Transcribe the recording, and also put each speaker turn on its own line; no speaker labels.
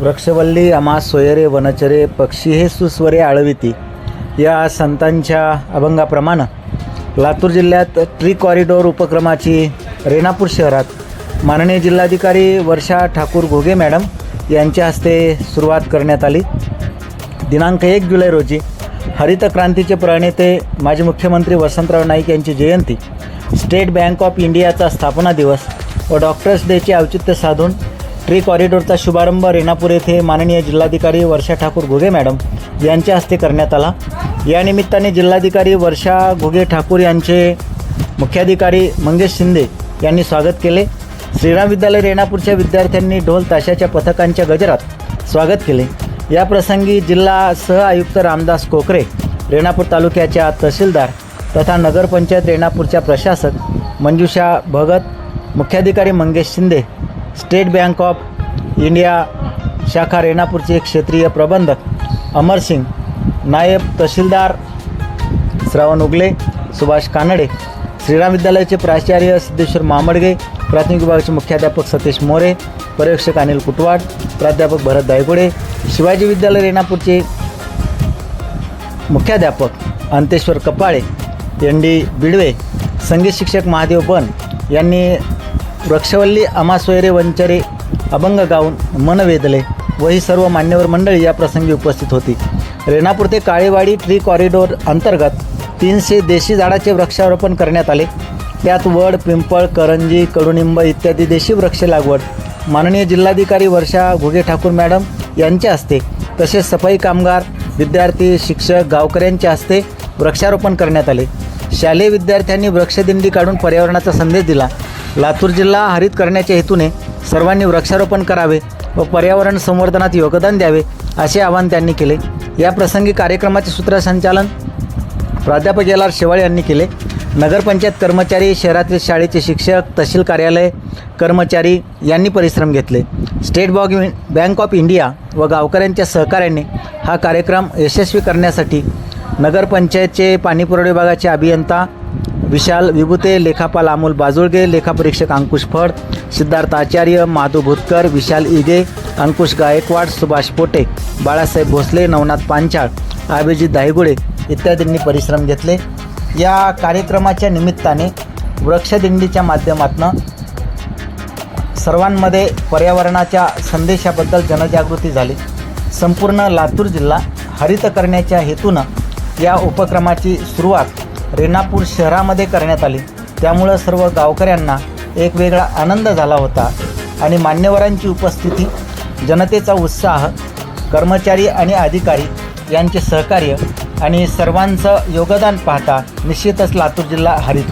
वृक्षवल्ली अमा सोयरे वनचरे पक्षी हे सुस्वरे आळविती. या संतांच्या अभंगाप्रमाणे लातूर जिल्ह्यात ट्री कॉरिडॉर उपक्रमाची रेणापूर शहरात माननीय जिल्हाधिकारी वर्षा ठाकूर घोगे मॅडम यांच्या हस्ते सुरुवात करण्यात आली. दिनांक एक जुलै रोजी हरित क्रांतीचे प्रणेते माजी मुख्यमंत्री वसंतराव नाईक यांची जयंती. स्टेट बँक ऑफ इंडियाचा स्थापना दिवस व डॉक्टर्स डेचे औचित्य साधून ट्री कॉरिडोरचा शुभारंभ रेणापूर येथे माननीय जिल्हाधिकारी वर्षा ठाकूर घुगे मॅडम यांच्या हस्ते करण्यात आला. या निमित्ताने जिल्हाधिकारी वर्षा घुगे ठाकूर यांचे मुख्याधिकारी मंगेश शिंदे यांनी स्वागत केले. श्रीराम विद्यालय रेणापूरच्या विद्यार्थ्यांनी ढोल ताशाच्या पथकांच्या गजरात स्वागत केले. या प्रसंगी जिल्हा सह आयुक्त रामदास कोकरे रेणापूर तालुक्याच्या तहसीलदार तथा नगरपंचायत रेणापूरच्या प्रशासक मंजुषा भगत मुख्याधिकारी Mangesh Shinde State Bank of India शाखा रेणापूरचे एक क्षेत्रीय प्रबंधक अमर सिंग नायब तहसीलदार श्रावण उगले सुभाष कानडे श्रीराम विद्यालयाचे प्राचार्य सिद्धेश्वर मामडगे प्राथमिक विभागाचे मुख्याध्यापक सतीश मोरे पर्यवेक्षक अनिल कुटवाड प्राध्यापक भरत दायगुडे शिवाजी विद्यालय रेणापूरचे मुख्याध्यापक अंतेश्वर कपाळे एन डी बिडवे संगीत शिक्षक महादेव बन यांनी वृक्षवल्ली अमासोयरे वंचरे अभंग गाऊन मन वेधले व ही सर्व मान्यवर मंडळी या प्रसंगी उपस्थित होती. रेणापूर ते काळेवाडी ट्री कॉरिडोर अंतर्गत तीनशे देशी झाडाचे वृक्षारोपण करण्यात आले. त्यात वड पिंपळ करंजी कडुनिंब इत्यादी देशी वृक्ष लागवड. माननीय जिल्हाधिकारी वर्षा घुगे ठाकूर मॅडम यांच्या हस्ते तसेच सफाई कामगार विद्यार्थी शिक्षक गावकऱ्यांच्या हस्ते वृक्षारोपण करण्यात आले. शालेय विद्यार्थ्यांनी वृक्षदिंडी काढून पर्यावरणाचा संदेश दिला. लातूर जिल्हा हरित करण्याच्या हेतूने सर्वांनी वृक्षारोपण करावे व पर्यावरण संवर्धनात योगदान द्यावे असे आवाहन त्यांनी केले. या प्रसंगी कार्यक्रमाचे सूत्रसंचालन प्राध्यापक एल आर शेवाळे यांनी केले. नगरपंचायत कर्मचारी शहरातील शाळेचे शिक्षक तहसील कार्यालय कर्मचारी यांनी परिश्रम घेतले. स्टेट बॉग बँक ऑफ इंडिया व गावकऱ्यांच्या सहकार्याने हा कार्यक्रम यशस्वी करण्यासाठी नगरपंचायतचे पाणीपुरवठा विभागाचे अभियंता विशाल विभूते लेखापाल अमोल बाजुळगे लेखापरीक्षक अंकुश फड सिद्धार्थ आचार्य माधू भुतकर विशाल इगे अंकुश गायकवाड सुभाष पोटे बाळासाहेब भोसले नवनाथ पांचाळ अभिजित दायगुडे इत्यादींनी परिश्रम घेतले. या कार्यक्रमाच्या निमित्ताने वृक्षदिंडीच्या माध्यमातून सर्वांमध्ये पर्यावरणाच्या संदेशाबद्दल जनजागृती झाली. संपूर्ण लातूर जिल्हा हरित करण्याच्या हेतूनं या उपक्रमाची सुरुवात रेणापूर शहरामध्ये करण्यात आली. त्यामुळं सर्व गावकऱ्यांना एक वेगळा आनंद झाला होता आणि मान्यवरांची उपस्थिती जनतेचा उत्साह कर्मचारी आणि अधिकारी यांचे सहकार्य आणि सर्वांचं योगदान पाहता निश्चितच लातूर जिल्हा हरित होता.